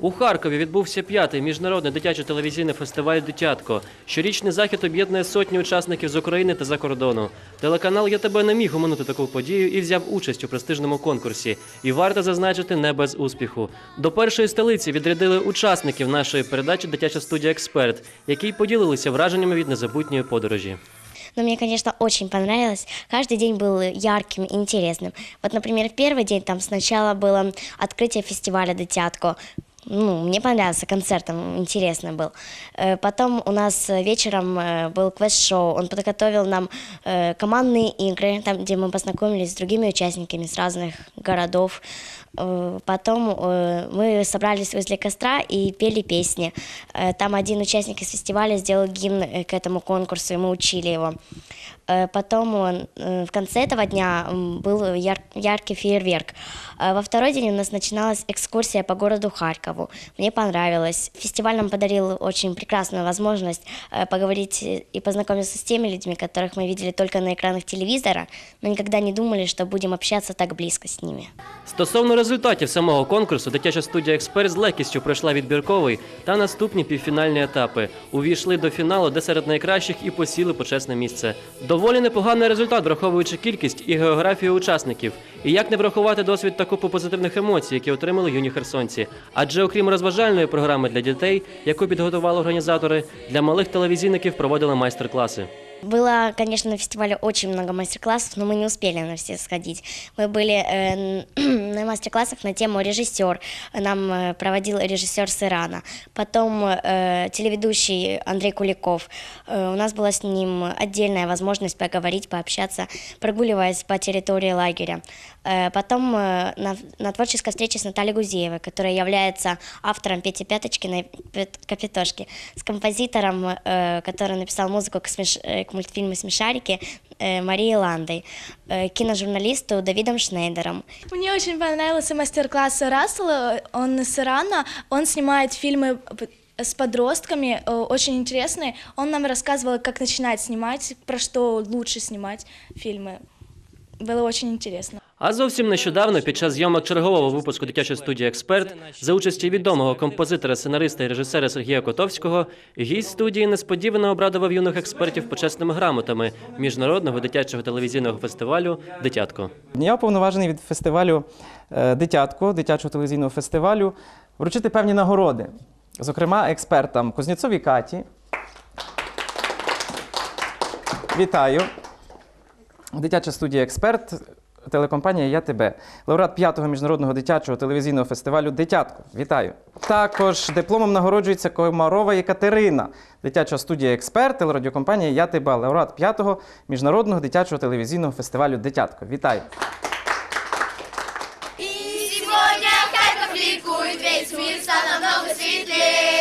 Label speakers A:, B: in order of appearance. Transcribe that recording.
A: У Харкові відбувся п'ятий міжнародний дитячо-телевізійний фестиваль Дитятко. Щорічний захід об'єднує сотні учасників з України та за кордону. Телеканал «Я тебе не міг оминути таку подію і взяв участь у престижному конкурсі. І варто зазначити не без успіху. До першої столиці відрядили учасників нашої передачі Дитяча студія Експерт, які поділилися враженнями від незабутньої подорожі.
B: Но мне, конечно, очень понравилось. Каждый день был ярким и интересным. Вот, например, первый день там сначала было открытие фестиваля «Дитятко». Ну, мне понравился концерт, там интересно был. Э, Потом у нас вечером э, был квест-шоу. Он подготовил нам э, командные игры, там, где мы познакомились с другими участниками с разных городов. Э, Потом э, мы собрались возле костра и пели песни. Э, Там один участник из фестиваля сделал гимн э, к этому конкурсу, и мы учили его. Э, Потом он, э, в конце этого дня м, был яр- яркий фейерверк. А Во второй день у нас начиналась экскурсия по городу Харькову. Мне понравилось. Фестиваль нам подарил очень прекрасную возможность э, поговорить и познакомиться с теми людьми, которых мы видели только на экранах телевизора, но никогда не думали, что будем общаться так близко с ними.
A: Стосовно результатів самого конкурсу, дитяча студія Експерт з легкістю пройшла відбірковий та наступні півфінальні етапи. Увійшли до фіналу, де серед найкращих і посіли почесне місце. Доволі непоганий результат, враховуючи кількість і географію учасників. І як не врахувати досвід та купу позитивних емоцій, які отримали юні херсонці. Адже окрім розважальної програми для дітей, яку підготували організатори, для малих телевізійників проводили майстер-класи.
B: Было, конечно, на фестивале очень много мастер-классов, но мы не успели на все сходить. Мы были э, на мастер-классах на тему режиссер. Нам э, проводил режиссер с Ирана. Потом э, телеведущий Андрей Куликов. Э, у нас была с ним отдельная возможность поговорить, пообщаться, прогуливаясь по территории лагеря. Э, потом э, на, на творческой встрече с Натальей Гузеевой, которая является автором Пети Пяточкиной «Пет- «Капитошки», с композитором, э, который написал музыку к, смеш- э, к мультфильму «Смешарики» э, Марией Ландой, э, киножурналисту Давидом Шнейдером.
C: Мне очень понравился мастер-класс Рассела. Он с Ирана. Он снимает фильмы п- с подростками, э, очень интересные. Он нам рассказывал, как начинать снимать, про что лучше снимать фильмы. Было очень интересно.
A: А зовсім нещодавно, під час зйомок чергового випуску дитячої студії Експерт за участі відомого композитора, сценариста і режисера Сергія Котовського, гість студії несподівано обрадував юних експертів почесними грамотами міжнародного дитячого телевізійного фестивалю Дитятко.
D: Я уповноважений від фестивалю е, Дитятко, дитячого телевізійного фестивалю, вручити певні нагороди. Зокрема, експертам Кузнєцовій Каті. Вітаю. Дитяча студія Експерт, телекомпанія Я тебе. Лауреат п'ятого міжнародного дитячого телевізійного фестивалю Дитятко. Вітаю. Також дипломом нагороджується Комарова Єкатерина, дитяча студія Експерт, телерадіокомпанія Я тебе. Лауреат п'ятого міжнародного дитячого телевізійного фестивалю Дитятко. Вітаю.
E: И сегодня Харьков ликует, весь мир стал намного светлей.